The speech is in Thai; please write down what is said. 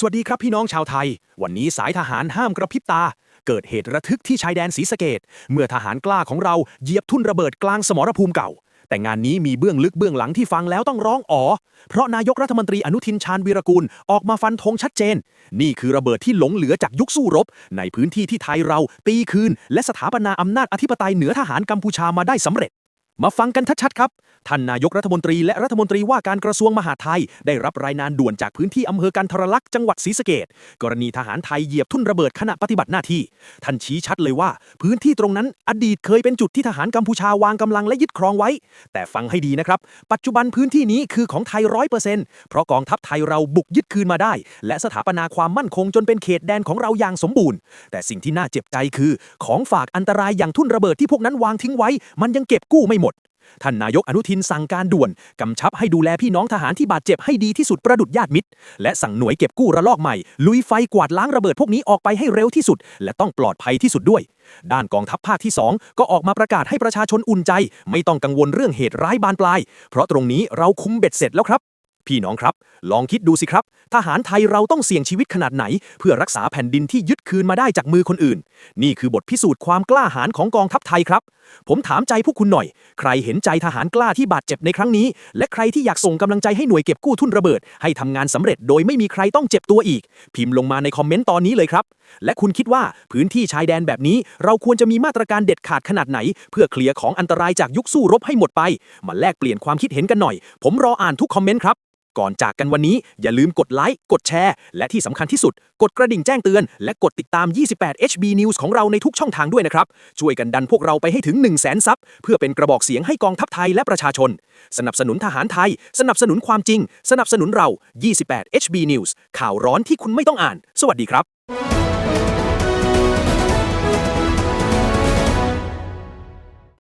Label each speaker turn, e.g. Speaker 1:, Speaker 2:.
Speaker 1: สวัสดีครับพี่น้องชาวไทย วันนี้สายทหารห้ามกระพริบตา เกิดเหตุระทึกที่ชายแดนศรีสะเกดเมื่อทหารกล้าของเราเหยียบทุ่นระเบิดกลางสมรภูมิเก่า แต่งานนี้มีเบื้องลึกเบื้องหลังที่ฟังแล้วต้องร้องอ๋อ เพราะนายกรัฐมนตรีอนุทินชาญวีรกูลออกมาฟันธงชัดเจน นี่คือระเบิดที่หลงเหลือจากยุคสู้รบ ในพื้นที่ที่ไทยเราตีคืน และสถาปนาอำนาจอธิปไตยเหนือทหารกัมพูชามาได้สำเร็จ มาฟังกันชัดๆครับ ท่านนายกรัฐมนตรีและรัฐมนตรีว่าการกระทรวงมหาดไทย ได้รับรายงานด่วนจากพื้นที่อำเภอกันทรลักษณ์จังหวัดศรีสะเกดกรณีทหารไทยเหยียบทุ่นระเบิดขณะปฏิบัติหน้าที่ ท่านชี้ชัดเลยว่า พื้นที่ตรงนั้นอดีตเคยเป็นจุดที่ทหารกัมพูชาวางกำลังและยึดครองไว้ แต่ฟังให้ดีนะครับ ปัจจุบันพื้นที่นี้คือของไทยร้อยเปอร์เซ็นต์เพราะกองทัพไทยเราบุกยึดคืนมาได้ และสถาปนาความมั่นคงจนเป็นเขตแดนของเราอย่างสมบูรณ์ แต่สิ่งที่น่าเจ็บใจคือ ของฝากอันตรายอย่างทุ่นระเบิดที่พวกนั้นวางทิ้งไว้ มันยังเก็บกู้ไม่หมด ท่านนายกอนุทินสั่งการด่วน กำชับให้ดูแลพี่น้องทหารที่บาดเจ็บให้ดีที่สุดประดุดญาติมิตร และสั่งหน่วยเก็บกู้ระลอกใหม่ ลุยไฟกวาดล้างระเบิดพวกนี้ออกไปให้เร็วที่สุด และต้องปลอดภัยที่สุดด้วย ด้านกองทัพภาคที่ 2 ก็ออกมาประกาศให้ประชาชนอุ่นใจ ไม่ต้องกังวลเรื่องเหตุร้ายบานปลาย เพราะตรงนี้เราคุมเบ็ดเสร็จแล้วครับ พี่น้องครับ ลองคิดดูสิครับ ทหารไทยเราต้องเสี่ยงชีวิตขนาดไหน เพื่อรักษาแผ่นดินที่ยึดคืนมาได้จากมือคนอื่น นี่คือบทพิสูจน์ความกล้าหาญของกองทัพไทยครับ ผมถามใจพวกคุณหน่อย ใครเห็นใจทหารกล้าที่บาดเจ็บในครั้งนี้ และใครที่อยากส่งกำลังใจให้หน่วยเก็บกู้ทุนระเบิด ให้ทำงานสำเร็จโดยไม่มีใครต้องเจ็บตัวอีก พิมพ์ลงมาในคอมเมนต์ตอนนี้เลยครับ และคุณคิดว่าพื้นที่ชายแดนแบบนี้ เราควรจะมีมาตรการเด็ดขาดขนาดไหน เพื่อเคลียร์ของอันตรายจากยุคสู้รบให้หมดไป มาแลกเปลี่ยนความคิดเห็นกันหน่อย ผมรออ่านทุกคอมเมนต์ครับ ก่อนจากกันวันนี้ อย่าลืมกดไลค์ กดแชร์ และที่สำคัญที่สุด กดกระดิ่งแจ้งเตือน และกดติดตาม 28 HB News ของเราในทุกช่องทางด้วยนะครับ ช่วยกันดันพวกเราไปให้ถึง 1 0 0 0 0แสนซับเพื่อเป็นกระบอกเสียงให้กองทัพไทยและประชาชน สนับสนุนทหารไทย สนับสนุนความจริง สนับสนุนเรา 28 HB News ข่าวร้อนที่คุณไม่ต้องอ่าน สวัสดีครับ